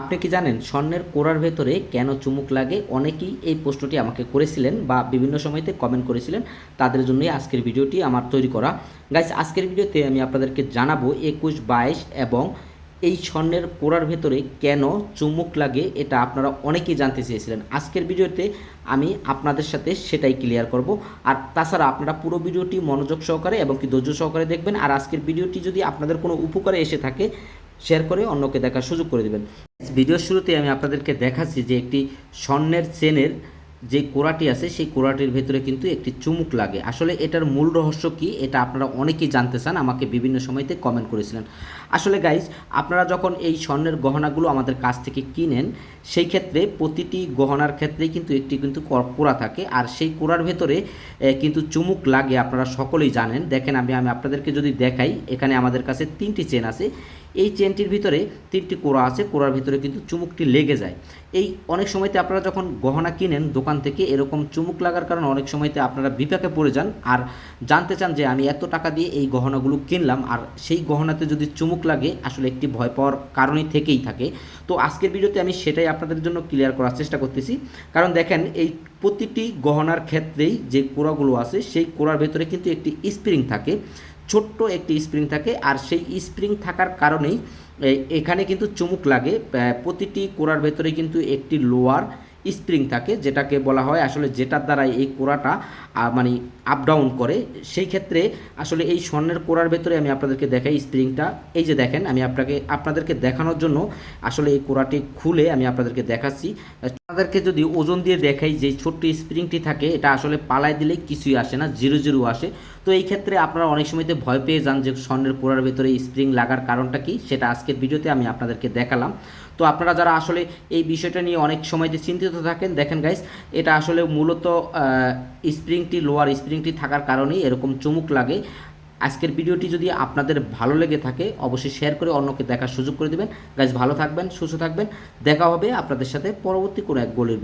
আপনি কি জানেন স্বর্ণের কোরার ভেতরে কেন চুমুক লাগে? অনেকেই এই প্রশ্নটি আমাকে করেছিলেন বা বিভিন্ন সময়তে কমেন্ট করেছিলেন। তাদের জন্যই আজকের ভিডিওটি আমার তৈরি করা। গাইস আজকের ভিডিওতে আমি আপনাদেরকে জানাব একুশ, বাইশ এবং এই স্বর্ণের কোরার ভেতরে কেন চুমুক লাগে এটা আপনারা অনেকেই জানতে চেয়েছিলেন। আজকের ভিডিওতে আমি আপনাদের সাথে সেটাই ক্লিয়ার করব। আর তাছাড়া আপনারা পুরো ভিডিওটি মনোযোগ সহকারে এবং কি ধৈর্য সহকারে দেখবেন। আর আজকের ভিডিওটি যদি আপনাদের কোনো উপকারে এসে থাকে শেয়ার করে অন্যকে দেখার সুযোগ করে দেবেন। ভিডিওর শুরুতে আমি আপনাদেরকে দেখাচ্ছি যে একটি স্বর্ণের চেনের যে কোড়াটি আছে, সেই কোড়াটির ভেতরে কিন্তু একটি চুমুক লাগে। আসলে এটার মূল রহস্য কি, এটা আপনারা অনেকেই জানতে চান, আমাকে বিভিন্ন সময়তে কমেন্ট করেছিলেন। আসলে গাইজ আপনারা যখন এই স্বর্ণের গহনাগুলো আমাদের কাছ থেকে কিনেন, সেই ক্ষেত্রে প্রতিটি গহনার ক্ষেত্রেই কিন্তু একটি কিন্তু কোড়া থাকে। আর সেই কোড়ার ভেতরে কিন্তু চুমুক লাগে, আপনারা সকলেই জানেন। দেখেন আমি আমি আপনাদেরকে যদি দেখাই, এখানে আমাদের কাছে তিনটি চেন আছে। এই চেনটির ভিতরে তিনটি কোড়া আছে, কোড়ার ভিতরে কিন্তু চুমুকটি লেগে যায়। এই অনেক সময়তে আপনারা যখন গহনা কিনেন দোকান থেকে, এরকম চুমুক লাগার কারণে অনেক সময়তে আপনারা বিপাকে পড়ে যান আর জানতে চান যে আমি এত টাকা দিয়ে এই গহনাগুলো কিনলাম আর সেই গহনাতে যদি চুমুক লাগে, আসলে একটি ভয় পাওয়ার কারণই থেকেই থাকে। তো আজকের ভিডিওতে আমি সেটাই আপনাদের জন্য ক্লিয়ার করার চেষ্টা করতেছি। কারণ দেখেন, এই প্রতিটি গহনার ক্ষেত্রেই যে কোড়াগুলো আছে, সেই কোড়ার ভেতরে কিন্তু একটি স্প্রিং থাকে। ছোট্ট একটি স্প্রিং থাকে আর সেই স্প্রিং থাকার কারণেই এখানে কিন্তু চুমুক লাগে। প্রতিটি কোড়ার ভেতরে কিন্তু একটি লোয়ার স্প্রিং থাকে, যেটাকে বলা হয় আসলে যেটার দ্বারা এই কোড়াটা মানে আপ ডাউন করে। সেই ক্ষেত্রে আসলে এই স্বর্ণের কোড়ার ভেতরে আমি আপনাদেরকে দেখাই স্প্রিংটা। এই যে দেখেন, আমি আপনাকে, আপনাদেরকে দেখানোর জন্য আসলে এই কোড়াটি খুলে আমি আপনাদেরকে দেখাচ্ছি। আপনাদেরকে যদি ওজন দিয়ে দেখাই যে ছোট্ট স্প্রিংটি থাকে, এটা আসলে পালায় দিলেই কিছুই আসে না, জিরো জিরো আসে। তো এই ক্ষেত্রে আপনারা অনেক সময়তে ভয় পেয়ে যান যে স্বর্ণের কোড়ার ভেতরে স্প্রিং লাগার কারণটা কি, সেটা আজকের ভিডিওতে আমি আপনাদেরকে দেখালাম। তো আপনারা যারা আসলে এই বিষয়টা নিয়ে অনেক সময় যে চিন্তিত থাকেন, দেখেন গাইস এটা আসলে মূলত স্প্রিংটি লোয়ার স্প্রিংটি থাকার কারণেই এরকম চমুক লাগে। আজকের ভিডিওটি যদি আপনাদের ভালো লেগে থাকে, অবশ্যই শেয়ার করে অন্যকে দেখার সুযোগ করে দেবেন। গাইজ ভালো থাকবেন, সুস্থ থাকবেন। দেখা হবে আপনাদের সাথে পরবর্তী কোনো এক গোলের